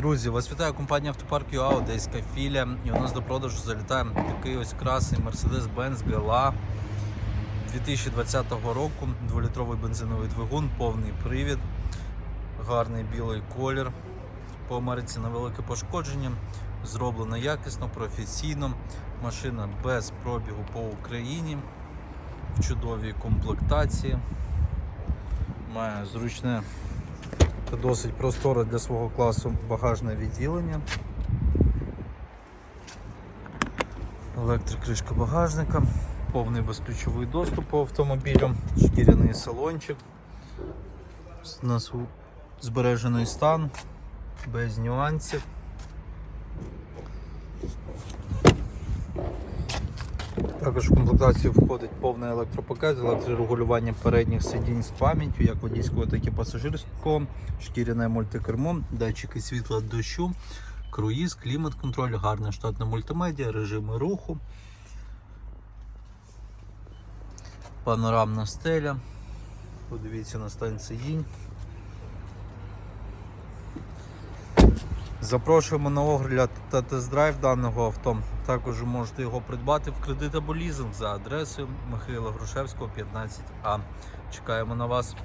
Друзі, вас вітає компанія Автопарк ЮА, Одеська філія. І у нас до продажу залітає такий ось красний Mercedes-Benz GLA 2020 року. 2-літровий бензиновий двигун, повний привід, гарний білий колір. По Америці на велике пошкодження. Зроблено якісно, професійно. Машина без пробігу по Україні. В чудовій комплектації. Має зручне та досить просторе для свого класу багажне відділення. Електрокришка багажника, повний безключовий доступ по автомобілю, шкіряний салончик. У нас збережений стан, без нюансів. Також в комплектацію входить повний електропакет, електрорегулювання передніх сидінь з пам'яттю, як водійського, так і пасажирського, шкіряне мультикермо, датчики світла дощу, круїз, клімат-контроль, гарне штатне мультимедіа, режими руху, панорамна стеля. Подивіться на стан сидінь. Запрошуємо на огляд та тест-драйв даного авто. Також можете його придбати в кредит або лізинг за адресою Михайла Грушевського, 15А. Чекаємо на вас.